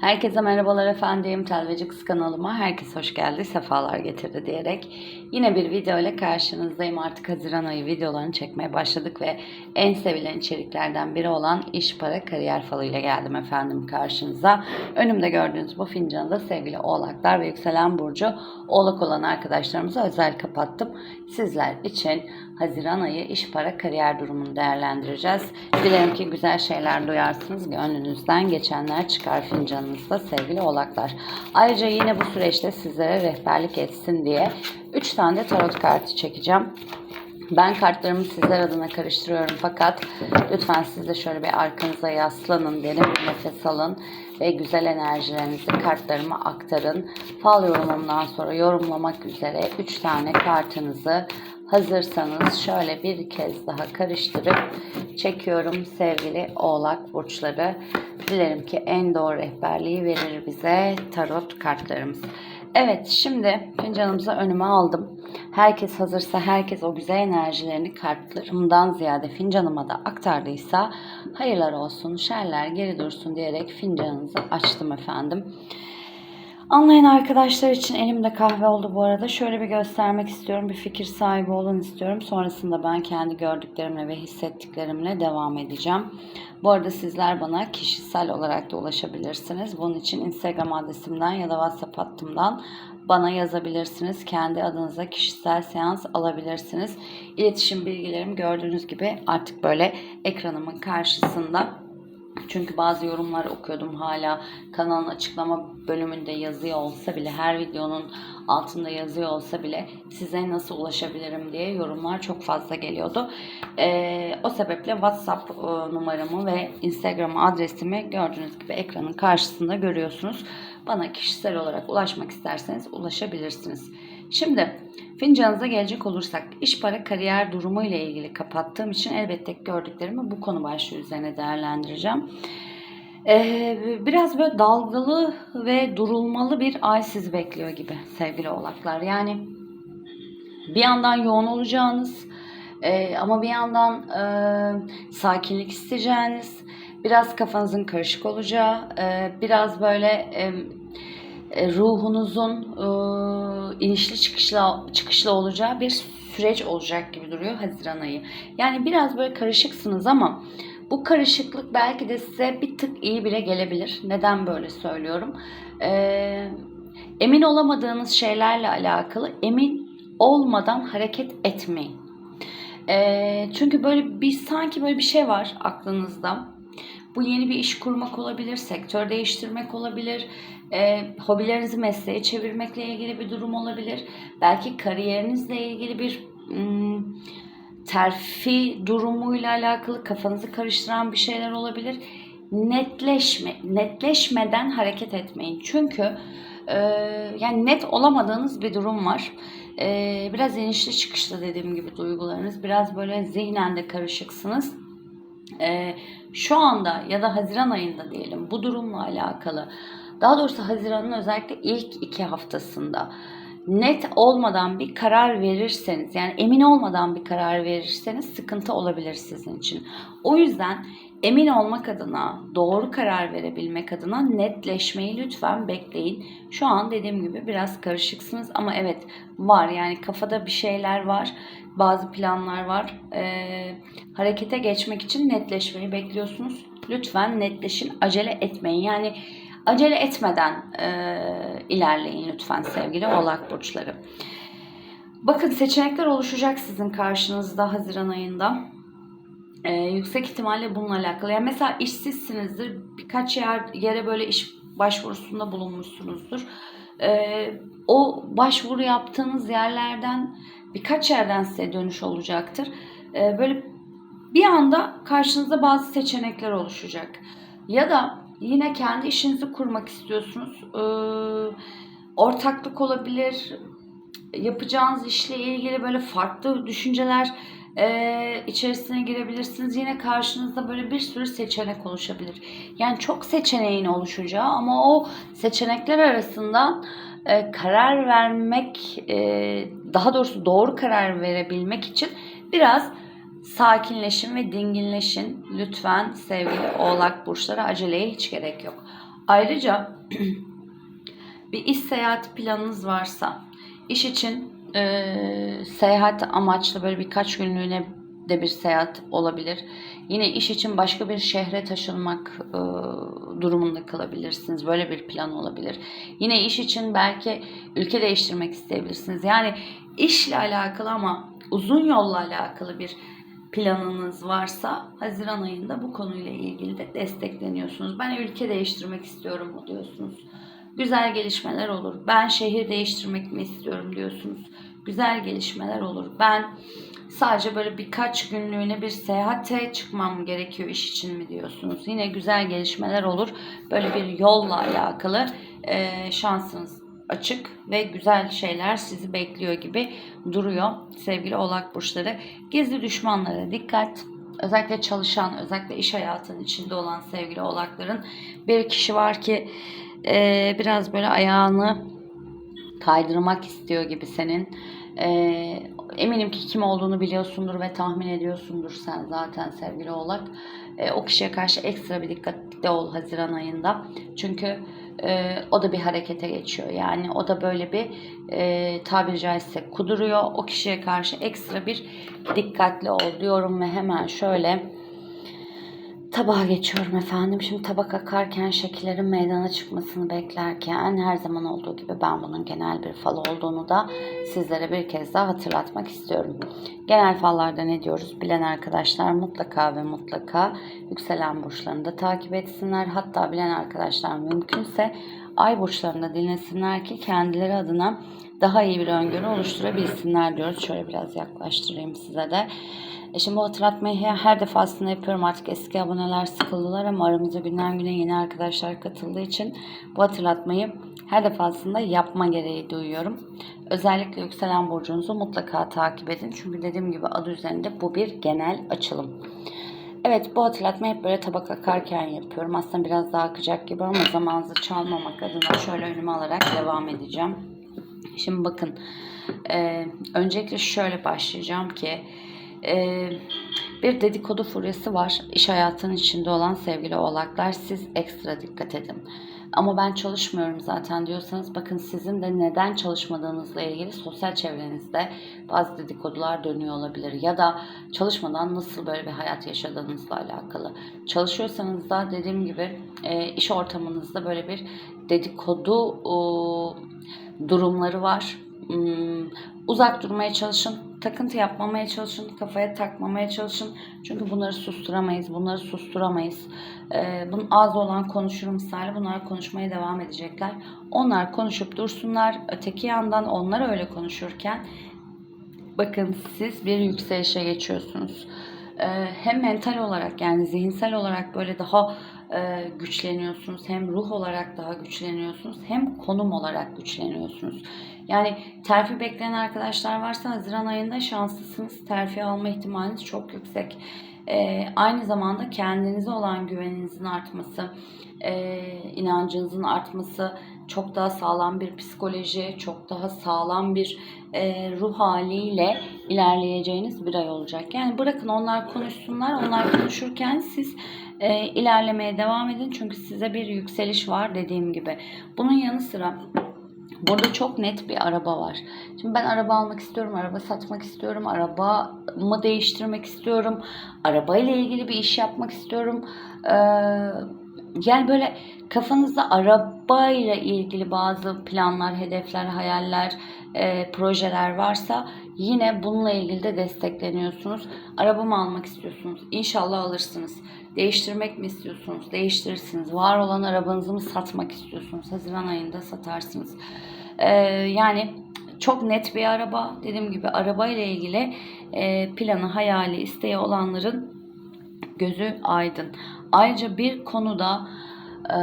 Herkese merhabalar efendim. Telveci Kız kanalıma herkes hoş geldi, sefalar getirdi diyerek yine bir video ile karşınızdayım. Artık Haziran ayı videolarını çekmeye başladık ve en sevilen içeriklerden biri olan iş, para, kariyer falı ile geldim efendim karşınıza. Önümde gördüğünüz bu fincanı da sevgili oğlaklar ve yükselen burcu oğlak olan arkadaşlarımıza özel kapattım. Sizler için Haziran ayı iş, para, kariyer durumunu değerlendireceğiz. Dilerim ki güzel şeyler duyarsınız. Gönlünüzden geçenler çıkar fincanınızda sevgili oğlaklar. Ayrıca yine bu süreçte sizlere rehberlik etsin diye 3 tane tarot kartı çekeceğim. Ben kartlarımı sizler adına karıştırıyorum fakat lütfen siz de şöyle bir arkanıza yaslanın, derin bir nefes alın ve güzel enerjilerinizi kartlarıma aktarın. Fal yorumumdan sonra yorumlamak üzere 3 tane kartınızı hazırsanız şöyle bir kez daha karıştırıp çekiyorum sevgili oğlak burçları. Dilerim ki en doğru rehberliği verir bize tarot kartlarımız. Evet şimdi fincanımızı önüme aldım. Herkes hazırsa herkes o güzel enerjilerini kartlarımdan ziyade fincanıma da aktardıysa hayırlar olsun, şerler geri dursun diyerek fincanınızı açtım efendim. Anlayan arkadaşlar için elimde kahve oldu bu arada. Şöyle bir göstermek istiyorum. Bir fikir sahibi olun istiyorum. Sonrasında ben kendi gördüklerimle ve hissettiklerimle devam edeceğim. Bu arada sizler bana kişisel olarak da ulaşabilirsiniz. Bunun için Instagram adresimden ya da WhatsApp hattımdan bana yazabilirsiniz. Kendi adınıza kişisel seans alabilirsiniz. İletişim bilgilerim gördüğünüz gibi artık böyle ekranımın karşısında. Çünkü bazı yorumlar okuyordum hala kanalın açıklama bölümünde yazıyor olsa bile her videonun altında yazıyor olsa bile size nasıl ulaşabilirim diye yorumlar çok fazla geliyordu. Ee, o sebeple WhatsApp e, numaramı ve Instagram adresimi gördüğünüz gibi ekranın karşısında görüyorsunuz. Bana kişisel olarak ulaşmak isterseniz ulaşabilirsiniz. Şimdi fincanınıza gelecek olursak iş para kariyer durumu ile ilgili kapattığım için elbette gördüklerimi bu konu başlığı üzerine değerlendireceğim. Ee, biraz böyle dalgalı ve durulmalı bir ay sizi bekliyor gibi sevgili oğlaklar. Yani bir yandan yoğun olacağınız e, ama bir yandan e, sakinlik isteyeceğiniz, biraz kafanızın karışık olacağı, e, biraz böyle e, ruhunuzun e, inişli çıkışlı çıkışlı olacağı bir süreç olacak gibi duruyor Haziran ayı. Yani biraz böyle karışıksınız ama bu karışıklık belki de size bir tık iyi bile gelebilir. Neden böyle söylüyorum? Ee, emin olamadığınız şeylerle alakalı emin olmadan hareket etmeyin. Ee, çünkü böyle bir sanki böyle bir şey var aklınızda. Bu yeni bir iş kurmak olabilir, sektör değiştirmek olabilir, e, hobilerinizi mesleğe çevirmekle ilgili bir durum olabilir. Belki kariyerinizle ilgili bir hmm, terfi durumuyla alakalı kafanızı karıştıran bir şeyler olabilir. Netleşme, netleşmeden hareket etmeyin. Çünkü e, yani net olamadığınız bir durum var. E, biraz inişli çıkışlı dediğim gibi duygularınız. Biraz böyle zihnen de karışıksınız. E, şu anda ya da Haziran ayında diyelim bu durumla alakalı daha doğrusu Haziran'ın özellikle ilk iki haftasında net olmadan bir karar verirseniz yani emin olmadan bir karar verirseniz sıkıntı olabilir sizin için. O yüzden emin olmak adına, doğru karar verebilmek adına netleşmeyi lütfen bekleyin. Şu an dediğim gibi biraz karışıksınız ama evet var yani kafada bir şeyler var, bazı planlar var. Ee, harekete geçmek için netleşmeyi bekliyorsunuz. Lütfen netleşin, acele etmeyin. Yani acele etmeden e, ilerleyin lütfen sevgili oğlak burçları. Bakın seçenekler oluşacak sizin karşınızda Haziran ayında. Ee, yüksek ihtimalle bununla alakalı. Yani mesela işsizsinizdir. Birkaç yer yere böyle iş başvurusunda bulunmuşsunuzdur. Ee, o başvuru yaptığınız yerlerden birkaç yerden size dönüş olacaktır. Ee, böyle bir anda karşınızda bazı seçenekler oluşacak. Ya da yine kendi işinizi kurmak istiyorsunuz. Ee, ortaklık olabilir. Yapacağınız işle ilgili böyle farklı düşünceler e, içerisine girebilirsiniz. Yine karşınızda böyle bir sürü seçenek oluşabilir. Yani çok seçeneğin oluşacağı ama o seçenekler arasından e, karar vermek, e, daha doğrusu doğru karar verebilmek için biraz sakinleşin ve dinginleşin. Lütfen sevgili oğlak burçları aceleye hiç gerek yok. Ayrıca bir iş seyahati planınız varsa, iş için e, seyahat amaçlı böyle birkaç günlüğüne de bir seyahat olabilir. Yine iş için başka bir şehre taşınmak e, durumunda kalabilirsiniz. Böyle bir plan olabilir. Yine iş için belki ülke değiştirmek isteyebilirsiniz. Yani işle alakalı ama uzun yolla alakalı bir planınız varsa Haziran ayında bu konuyla ilgili de destekleniyorsunuz. Ben ülke değiştirmek istiyorum diyorsunuz. Güzel gelişmeler olur. Ben şehir değiştirmek mi istiyorum diyorsunuz. Güzel gelişmeler olur. Ben sadece böyle birkaç günlüğüne bir seyahate çıkmam gerekiyor iş için mi diyorsunuz. Yine güzel gelişmeler olur. Böyle bir yolla alakalı e, şansınız açık ve güzel şeyler sizi bekliyor gibi duruyor sevgili oğlak burçları. Gizli düşmanlara dikkat. Özellikle çalışan, özellikle iş hayatının içinde olan sevgili oğlakların bir kişi var ki e, biraz böyle ayağını kaydırmak istiyor gibi senin. E, eminim ki kim olduğunu biliyorsundur ve tahmin ediyorsundur sen zaten sevgili oğlak. E, o kişiye karşı ekstra bir dikkatli ol Haziran ayında. Çünkü e, o da bir harekete geçiyor. Yani o da böyle bir e, tabiri caizse kuduruyor. O kişiye karşı ekstra bir dikkatli ol diyorum ve hemen şöyle tabağa geçiyorum efendim. Şimdi tabak akarken şekillerin meydana çıkmasını beklerken her zaman olduğu gibi ben bunun genel bir fal olduğunu da sizlere bir kez daha hatırlatmak istiyorum. Genel fallarda ne diyoruz? Bilen arkadaşlar mutlaka ve mutlaka yükselen burçlarını da takip etsinler. Hatta bilen arkadaşlar mümkünse ay burçlarını da dinlesinler ki kendileri adına daha iyi bir öngörü oluşturabilsinler diyoruz. Şöyle biraz yaklaştırayım size de. E şimdi bu hatırlatmayı her defasında yapıyorum. Artık eski aboneler sıkıldılar ama aramıza günden güne yeni arkadaşlar katıldığı için bu hatırlatmayı her defasında yapma gereği duyuyorum. Özellikle yükselen burcunuzu mutlaka takip edin. Çünkü dediğim gibi adı üzerinde bu bir genel açılım. Evet bu hatırlatmayı hep böyle tabak akarken yapıyorum. Aslında biraz daha akacak gibi ama zamanınızı çalmamak adına şöyle önüme alarak devam edeceğim. Şimdi bakın e, öncelikle şöyle başlayacağım ki e, bir dedikodu furyası var. İş hayatının içinde olan sevgili oğlaklar siz ekstra dikkat edin. Ama ben çalışmıyorum zaten diyorsanız bakın sizin de neden çalışmadığınızla ilgili sosyal çevrenizde bazı dedikodular dönüyor olabilir. Ya da çalışmadan nasıl böyle bir hayat yaşadığınızla alakalı. Çalışıyorsanız da dediğim gibi e, iş ortamınızda böyle bir dedikodu durumları var. Hmm, uzak durmaya çalışın. Takıntı yapmamaya çalışın. Kafaya takmamaya çalışın. Çünkü bunları susturamayız. Bunları susturamayız. Ee, bunun az olan konuşur misali bunlar konuşmaya devam edecekler. Onlar konuşup dursunlar. Öteki yandan onlar öyle konuşurken bakın siz bir yükselişe geçiyorsunuz. Ee, hem mental olarak yani zihinsel olarak böyle daha e, güçleniyorsunuz. Hem ruh olarak daha güçleniyorsunuz. Hem konum olarak güçleniyorsunuz. Yani terfi bekleyen arkadaşlar varsa Haziran ayında şanslısınız. Terfi alma ihtimaliniz çok yüksek. E, aynı zamanda kendinize olan güveninizin artması, e, inancınızın artması, çok daha sağlam bir psikoloji, çok daha sağlam bir e, ruh haliyle ilerleyeceğiniz bir ay olacak. Yani bırakın onlar konuşsunlar, onlar konuşurken siz e, ilerlemeye devam edin çünkü size bir yükseliş var dediğim gibi. Bunun yanı sıra Burada çok net bir araba var. Şimdi ben araba almak istiyorum, araba satmak istiyorum, arabamı değiştirmek istiyorum, arabayla ilgili bir iş yapmak istiyorum. Ee, yani böyle kafanızda arabayla ilgili bazı planlar, hedefler, hayaller, e, projeler varsa yine bununla ilgili de destekleniyorsunuz. Araba mı almak istiyorsunuz? İnşallah alırsınız. Değiştirmek mi istiyorsunuz? Değiştirirsiniz. Var olan arabanızı mı satmak istiyorsunuz? Haziran ayında satarsınız. Ee, yani çok net bir araba. Dediğim gibi araba ile ilgili e, planı, hayali, isteği olanların gözü aydın. Ayrıca bir konuda e,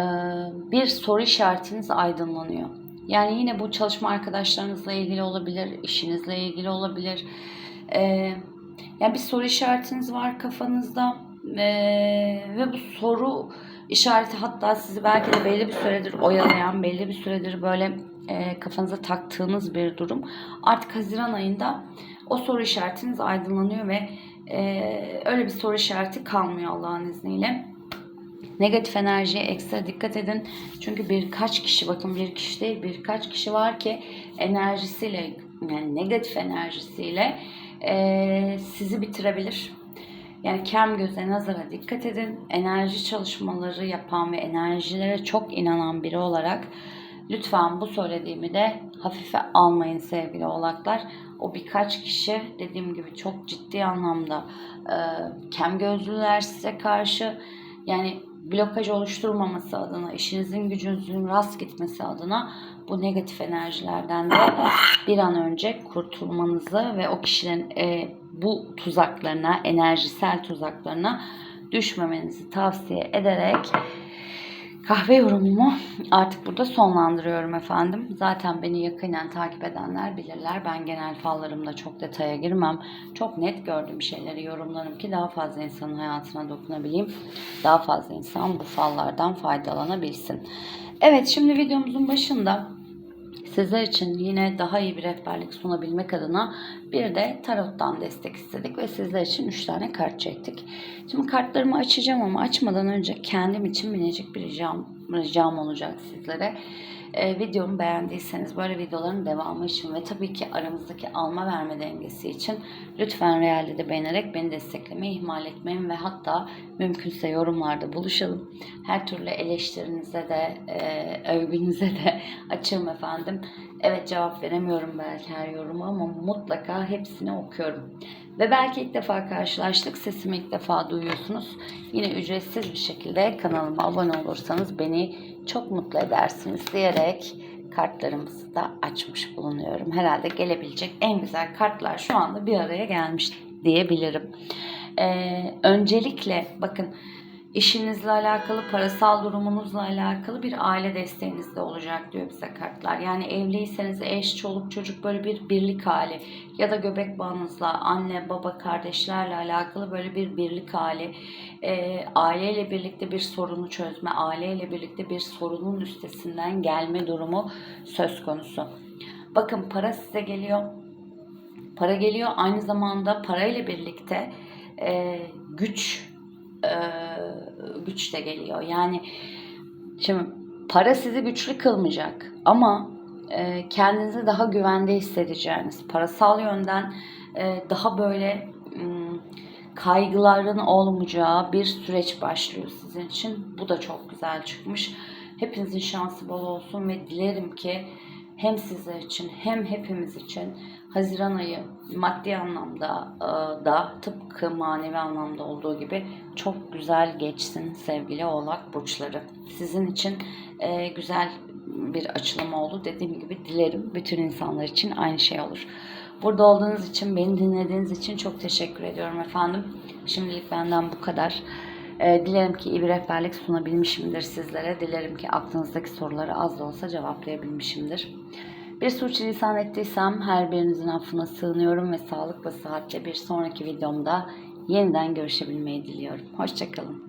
bir soru işaretiniz aydınlanıyor. Yani yine bu çalışma arkadaşlarınızla ilgili olabilir, işinizle ilgili olabilir. E, yani bir soru işaretiniz var kafanızda e, ve bu soru işareti hatta sizi belki de belli bir süredir oyalayan, belli bir süredir böyle e, kafanıza taktığınız bir durum. Artık Haziran ayında o soru işaretiniz aydınlanıyor ve e, öyle bir soru işareti kalmıyor Allah'ın izniyle. Negatif enerjiye ekstra dikkat edin. Çünkü birkaç kişi bakın bir kişi değil birkaç kişi var ki enerjisiyle yani negatif enerjisiyle eee, sizi bitirebilir. Yani kem göze nazara dikkat edin. Enerji çalışmaları yapan ve enerjilere çok inanan biri olarak lütfen bu söylediğimi de hafife almayın sevgili oğlaklar. O birkaç kişi dediğim gibi çok ciddi anlamda e, kem gözlüler size karşı. Yani blokaj oluşturmaması adına, işinizin gücünüzün rast gitmesi adına bu negatif enerjilerden de bir an önce kurtulmanızı ve o kişilerin e, bu tuzaklarına, enerjisel tuzaklarına düşmemenizi tavsiye ederek kahve yorumumu artık burada sonlandırıyorum efendim. Zaten beni yakinen takip edenler bilirler. Ben genel fallarımda çok detaya girmem. Çok net gördüğüm şeyleri yorumlarım ki daha fazla insanın hayatına dokunabileyim. Daha fazla insan bu fallardan faydalanabilsin. Evet şimdi videomuzun başında sizler için yine daha iyi bir rehberlik sunabilmek adına bir de tarottan destek istedik ve sizler için 3 tane kart çektik. Şimdi kartlarımı açacağım ama açmadan önce kendim için minicik bir ricam, ricam olacak sizlere. Ee, videomu beğendiyseniz böyle videoların devamı için ve tabii ki aramızdaki alma verme dengesi için lütfen realde de beğenerek beni desteklemeyi ihmal etmeyin ve hatta mümkünse yorumlarda buluşalım. Her türlü eleştirinize de e, övgünüze de açığım efendim. Evet cevap veremiyorum belki her yoruma ama mutlaka hepsini okuyorum. Ve belki ilk defa karşılaştık, sesimi ilk defa duyuyorsunuz. Yine ücretsiz bir şekilde kanalıma abone olursanız beni çok mutlu edersiniz diyerek kartlarımızı da açmış bulunuyorum. Herhalde gelebilecek en güzel kartlar şu anda bir araya gelmiş diyebilirim. Ee, öncelikle bakın işinizle alakalı, parasal durumunuzla alakalı bir aile desteğiniz de olacak diyor bize kartlar. Yani evliyseniz eş, çoluk, çocuk böyle bir birlik hali ya da göbek bağınızla anne, baba, kardeşlerle alakalı böyle bir birlik hali. Ee, aileyle birlikte bir sorunu çözme, aileyle birlikte bir sorunun üstesinden gelme durumu söz konusu. Bakın para size geliyor. Para geliyor aynı zamanda parayla birlikte e, güç e, güç de geliyor. Yani şimdi para sizi güçlü kılmayacak ama e, kendinizi daha güvende hissedeceğiniz, parasal yönden e, daha böyle kaygıların olmayacağı bir süreç başlıyor sizin için. Bu da çok güzel çıkmış. Hepinizin şansı bol olsun ve dilerim ki hem sizler için hem hepimiz için Haziran ayı maddi anlamda e, da tıpkı manevi anlamda olduğu gibi çok güzel geçsin sevgili oğlak burçları. Sizin için e, güzel bir açılım oldu. Dediğim gibi dilerim bütün insanlar için aynı şey olur. Burada olduğunuz için, beni dinlediğiniz için çok teşekkür ediyorum efendim. Şimdilik benden bu kadar. E, dilerim ki iyi bir rehberlik sunabilmişimdir sizlere. Dilerim ki aklınızdaki soruları az da olsa cevaplayabilmişimdir. Bir suçlulisan ettiysem her birinizin affına sığınıyorum ve sağlık ve sıhhatle bir sonraki videomda yeniden görüşebilmeyi diliyorum. Hoşçakalın.